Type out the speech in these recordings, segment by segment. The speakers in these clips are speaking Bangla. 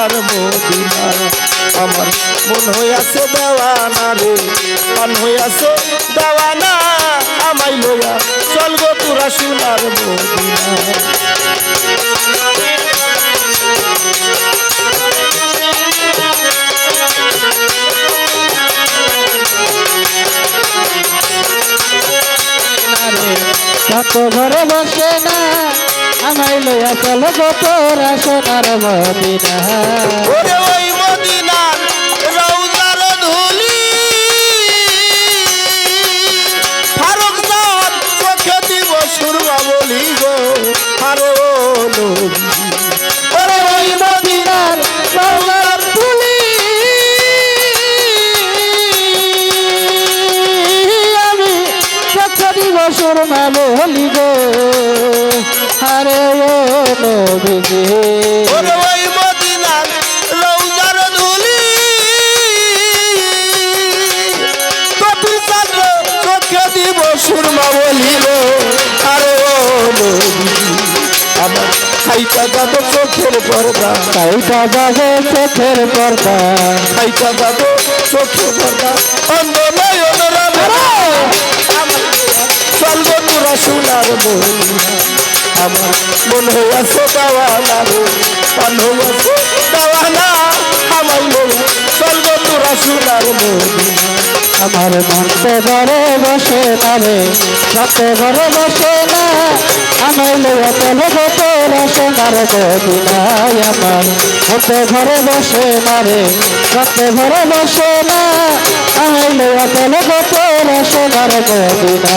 সোনার মদিনা আমার মন হইয়াছে দেওয়ানা রে। মন হইয়াছে দেওয়ানা। আমাই লইয়া চল গো তোরা সোনার মদিনা কত ঘরে বসে না আমায় লইয়া চল গো তোরা সোনার মদিনা। ওরে ওই মদিনার রৌদার ধুলি। ফারুক দান চোখে দিব সুরমা বলি গো ধুলি। আমি চক্ষরি বসুর মালে হলি গো। ও নবীজি। ওরে ওই মদিনার রৌদার ধুলি। কপি চাঁদ চোখে দিব সুরমা বলি আরে ও নবী আমার খাইটা যাব চোখের পর্দা। যাবে চোখের পর্দা। খাইটা যাব চোখের হইয়াছে দাওয়ানা রে হইয়াছে দাওয়ানা আমার মন চলবো তোরা সোনার আমার মনতে ঘরে বসে না রে, রাতে ঘরে বসে না। আমায় লইয়া চলে গো তোরা সোনার মদিনায় আমার মনতে ঘরে বসে না রে ঘরে বসে না। আমায় লইয়া চলে গো তোরা সোনার মদিনা।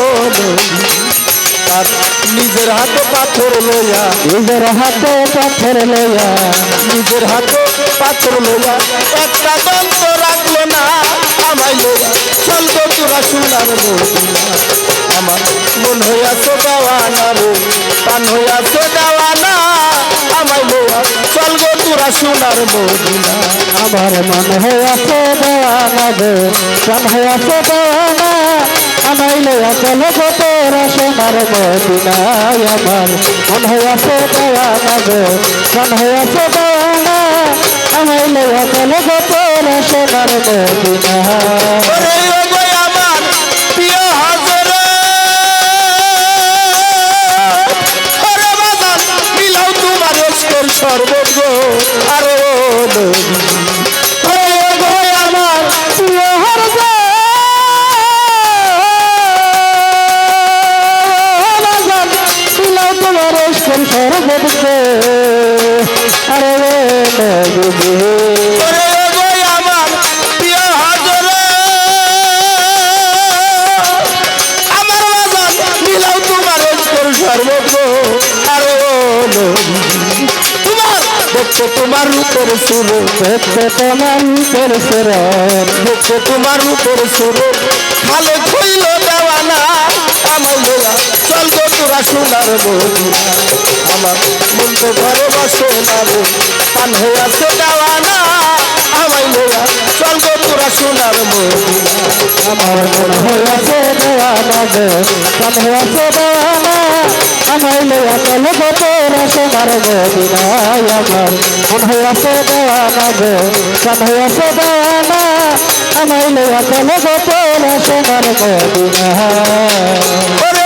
আরও নিজের হাতে পাথর লইয়া নিজের হাতে পাথর লইয়া। নিজের হাতে পাথর লইয়া একটা দন্ত রাখল না আমায় লইয়া চলবো তোরা সোনার মদিনা আমার মন হইয়াছে দেওয়ানা রে পান হইয়াছে দেওয়ানা আমায় লইয়া চলবো তোরা সোনার মদিনা আমার মন হইয়াছে দেওয়ানা গো প্রাণ হইয়াছে দেওয়ানা আমায় লইয়া চলো গো তোরা সোনার মদিনায় আমার। মন হইয়াছে দেওয়ানা গো প্রাণ হইয়াছে দেওয়ানা আমায় লইয়া চলো গো তোরা সোনার মদিনা আরে রে তোমার তোমার তোমার রূপের সুরে। তোমার সুরত দেখতে সুরে। খালে সোনার মদিনা আমার মন তো ঘরে বসে না রে পান হইয়াছে দেওয়ানা, আমায় লইয়া চল গো তোরা সোনার মদিনা আমার মন হইয়াছে দেওয়ানা গো প্রাণ হইয়াছে সোনার মদিনায় আমার মন হইয়াছে দেওয়ানা গো প্রাণ হইয়াছে দেওয়ানা, আমায় সোনার মদিনায় ওরে